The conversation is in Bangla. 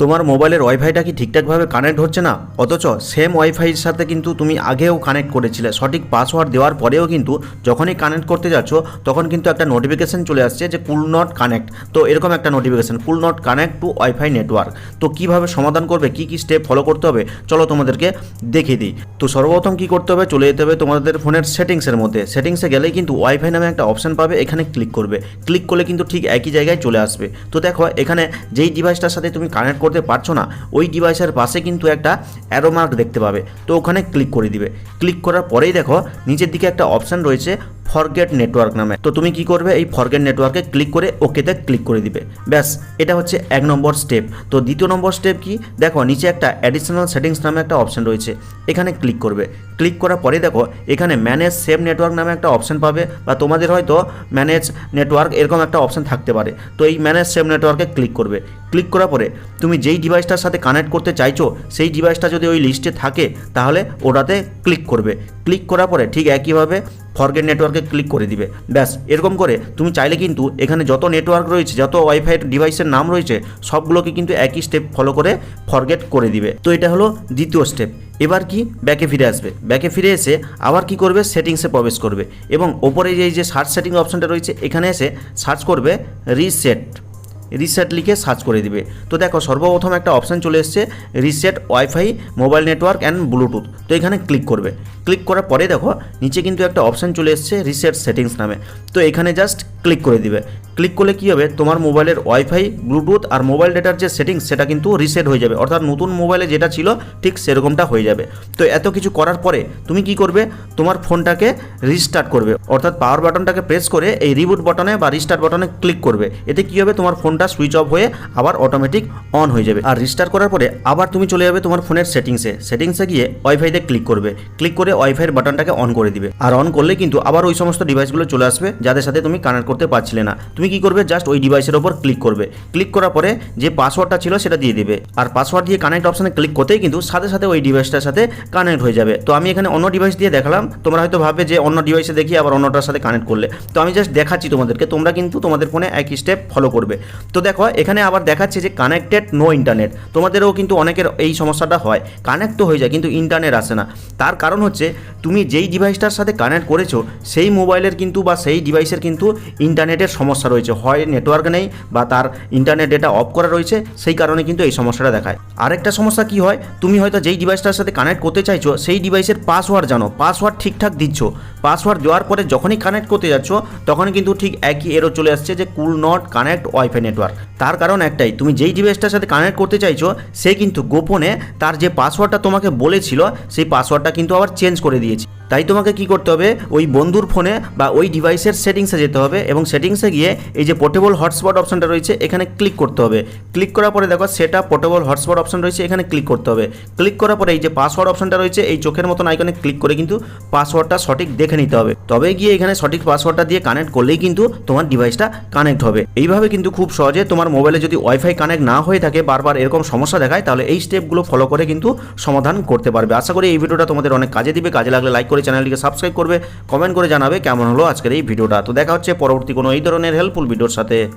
তোমার মোবাইলের ওয়াইফাইটা কি ঠিকঠাকভাবে কানেক্ট হচ্ছে না? অথচ সেম ওয়াইফাইয়ের সাথে কিন্তু তুমি আগেও কানেক্ট করেছিলে। সঠিক পাসওয়ার্ড দেওয়ার পরেও কিন্তু যখনই কানেক্ট করতে যাচ্ছ, তখন কিন্তু একটা নোটিফিকেশন চলে আসছে যে কুল নট কানেক্ট তো এরকম একটা notification could not connect to wifi network তো কীভাবে সমাধান করবে? কি কি স্টেপ ফলো করতে হবে? চলো তোমাদেরকে দেখিয়ে দিই। তো সর্বপ্রথম কি করতে হবে? চলে যেতে হবে তোমাদের ফোনের সেটিংসের মধ্যে। সেটিংসে গেলেই কিন্তু ওয়াইফাই নামে একটা অপশন পাবে, এখানে ক্লিক করবে। ক্লিক করলে কিন্তু ঠিক একই জায়গায় চলে আসবে। তো দেখো, এখানে যেই ডিভাইসটার সাথে তুমি কানেক্ট করতে পারছ না, ওই ডিভাইসের পাশে কিন্তু একটা অ্যারোমার্ক দেখতে পাবে। তো ওখানে ক্লিক করে দিবে। ক্লিক করার পরেই দেখো, নিচের দিকে একটা অপশান রয়েছে ফরগেট নেটওয়ার্ক নামে। তো তুমি কি করবে? এই ফরগেট নেটওয়ার্কে ক্লিক করে ওকেতে ক্লিক করে দিবে। ব্যাস, এটা হচ্ছে এক নম্বর স্টেপ তো দ্বিতীয় নম্বর স্টেপ কি? দেখো, নিচে একটা অ্যাডিশনাল সেটিংস নামে একটা অপশন রয়েছে। এখানে ক্লিক করবে। ক্লিক করার পরে দেখো, এখানে ম্যানেজ সেভ নেটওয়ার্ক নামে একটা অপশন পাবে বা তোমাদের হয়তো ম্যানেজ নেটওয়ার্ক এরকম একটা অপশন থাকতে পারে। তো এই ম্যানেজ সেভ নেটওয়ার্কে ক্লিক করবে। ক্লিক করার পরে তুমি যেই ডিভাইসটার সাথে কানেক্ট করতে চাইছো, সেই ডিভাইসটা যদি ওই লিস্টে থাকে, তাহলে ওটাতে ক্লিক করবে। ক্লিক করার পরে ঠিক একইভাবে ফরগেট নেটওয়ার্কে ক্লিক করে দিবে। ব্যাস, এরকম করে তুমি চাইলে কিন্তু এখানে যত নেটওয়ার্ক রয়েছে, যত ওয়াইফাই ডিভাইসের নাম রয়েছে, সবগুলোকে কিন্তু একই স্টেপ ফলো করে ফরগেট করে দিবে। তো এটা হলো দ্বিতীয় স্টেপ এবার কি? ব্যাকে ফিরে আসবে। ব্যাকে ফিরে এসে আবার কি করবে? সেটিংসে প্রবেশ করবে। এবং ওপরে এই যে সার্চ সেটিং অপশনটা রয়েছে, এখানে এসে সার্চ করবে রিসেট রিসেট লিখে সার্চ করে দিবে। তো দেখো, সর্বপ্রথম একটা অপশান চলে এসছে reset wifi mobile network and bluetooth তো এখানে ক্লিক করবে। ক্লিক করার পরে দেখো, নিচে কিন্তু একটা অপশান চলে এসছে রিসেট সেটিংস নামে। তো এখানে জাস্ট ক্লিক করে দিবে। ক্লিক করলে কী হবে? তোমার মোবাইলের ওয়াইফাই ব্লুটুথ আর মোবাইল ডেটার যে সেটিংস সেটা কিন্তু রিসেট হয়ে যাবে। অর্থাৎ নতুন মোবাইলে যেটা ছিল, ঠিক সেরকমটা হয়ে যাবে। তো এত কিছু করার পরে তুমি কি করবে? তোমার ফোনটাকে রিস্টার্ট করবে। অর্থাৎ পাওয়ার বাটনটাকে প্রেস করে এই রিবুট বাটনে বা রিস্টার্ট বাটনে ক্লিক করবে। এতে কী হবে? তোমার ফোনটা সুইচ অফ হয়ে আবার অটোমেটিক অন হয়ে যাবে। আর রিস্টার্ট করার পরে আবার তুমি চলে যাবে তোমার ফোনের সেটিংসে সেটিংসে গিয়ে ওয়াইফাইতে ক্লিক করবে। ক্লিক করে ওয়াইফাইয়ের বাটনটাকে অন করে দিবে। আর অন করলে কিন্তু আবার ওই সমস্ত ডিভাইসগুলো চলে আসবে, যাদের সাথে তুমি কানেক্ট করতে পারছিলে না। তুমি কি করবে? জাস্ট ওই ডিভাইসের ওপর ক্লিক করবে। ক্লিক করার পরে যে পাসওয়ার্ডটা ছিল সেটা দিয়ে দিবে। আর পাসওয়ার্ড দিয়ে কানেক্ট অপশনে ক্লিক করতেই কিন্তু সাথে সাথে ওই ডিভাইসটার সাথে কানেক্ট হয়ে যাবে। তো আমি এখানে অন্য ডিভাইস দিয়ে দেখালাম। তোমরা হয়তো ভাববে যে অন্য ডিভাইসে দেখি আবার অন্যটার সাথে কানেক্ট করলে। তো আমি জাস্ট দেখাচ্ছি তোমাদেরকে। তোমরা কিন্তু তোমাদের ফোনে একই স্টেপ ফলো করবে। তো দেখো, এখানে আবার দেখাচ্ছে যে কানেক্টেড নো ইন্টারনেট তোমাদেরও কিন্তু অনেকের এই সমস্যাটা হয়। কানেক্ট তো হয়ে যায়, কিন্তু ইন্টারনেট আসে না। তার কারণ হচ্ছে তুমি যেই ডিভাইসটার সাথে কানেক্ট করেছ, সেই মোবাইলের কিন্তু বা সেই ডিভাইসের কিন্তু ইন্টারনেটের সমস্যা রয়েছে। হয় নেটওয়ার্ক নেই বা তার ইন্টারনেট ডেটা অফ করা রয়েছে, সেই কারণে কিন্তু এই সমস্যাটা দেখায়। আরেকটা সমস্যা কি হয়? তুমি হয়তো যেই ডিভাইসটার সাথে কানেক্ট করতে চাইছো, সেই ডিভাইসের পাসওয়ার্ড জানো। পাসওয়ার্ড ঠিকঠাক দিচ্ছ। পাসওয়ার্ড দেওয়ার পরে যখনই কানেক্ট করতে যাচ্ছ তখন কিন্তু ঠিক একই এরো চলে আসছে যে could not connect wifi network তার কারণ একটাই, তুমি যেই ডিভাইসটার সাথে কানেক্ট করতে চাইছো, সে কিন্তু গোপনে তার যে পাসওয়ার্ডটা তোমাকে বলেছিল, সেই পাসওয়ার্ডটা কিন্তু আবার চেঞ্জ করে দিয়েছে। তাই তোমাকে কি করতে হবে? ওই বন্ধুর ফোনে বা ওই ডিভাইসের সেটিংসে যেতে হবে এবং সেটিংসে গিয়ে এই যে পোর্টেবল হটস্পট অপশনটা রয়েছে, এখানে ক্লিক করতে হবে। ক্লিক করার পরে দেখো সেটা পোর্টেবল হটস্পট অপশন রয়েছে, এখানে ক্লিক করতে হবে। ক্লিক করার পরে এই যে পাসওয়ার্ড অপশনটা রয়েছে, এই চোখের মতন আইকনে ক্লিক করে কিন্তু পাসওয়ার্ডটা সঠিক দেখে নিতে হবে। তবে গিয়ে এখানে সঠিক পাসওয়ার্ডটা দিয়ে কানেক্ট করলেই কিন্তু তোমার ডিভাইসটা কানেক্ট হবে। এইভাবে কিন্তু খুব সহজে তোমার মোবাইলে যদি ওয়াইফাই কানেক্ট না হয়ে থাকে, বারবার এরকম সমস্যা দেখায়, তাহলে এই স্টেপগুলো ফলো করে কিন্তু সমাধান করতে পারবে। আশা করি এই ভিডিওটা তোমাদের অনেক কাজে দিবে। কাজে লাগলে লাইক করে চ্যানেলটিকে সাবস্ক্রাইব করবে, কমেন্ট করে জানাবে কেমন হলো আজকের এই ভিডিওটা। তো দেখা হচ্ছে পরবর্তী কোনো এই ধরনের হেল্পফুল ভিডিওর সাথে।